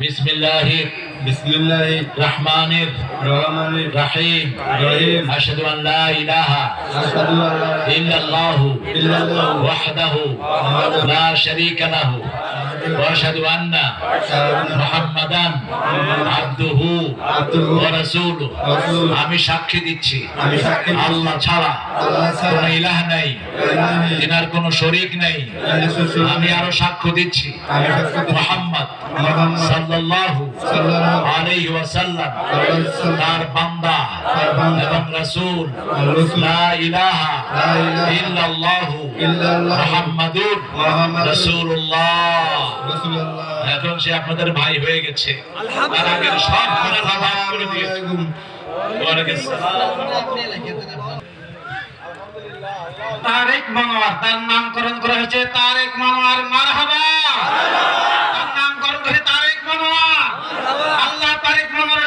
بسم الله بسم الله الرحمن الرحيم رحيم أشهد أن لا إله إلا الله إلا الله وحده لا شريك له আমি সাক্ষী দিচ্ছি। আল্লাহ ছাড়া কোনো ইলাহ নাই। তিনার কোনো শরীক নেই। আমি আরও সাক্ষ্য দিচ্ছি। মুহাম্মদ মুহাম্মদ সাল্লাল্লাহু সাল্লাল্লাহু আলাইহি ওয়াসাল্লাম। তার বান্দা এবং রাসূল। লা ইলাহা ইল্লাল্লাহু ইল্লাল্লাহু মুহাম্মাদুর মুহাম্মাদুর রাসূলুল্লাহ রাসূলুল্লাহ। এখন সে আপনাদের ভাই হয়ে গেছে। তারেক মানোয়ার তার নামকরণ করা হয়েছে তারেক মানোয়ার মারহাবা। তার নামকরণ করে তারেক মানোয়ার। আল্লাহ তারেক মানোয়ার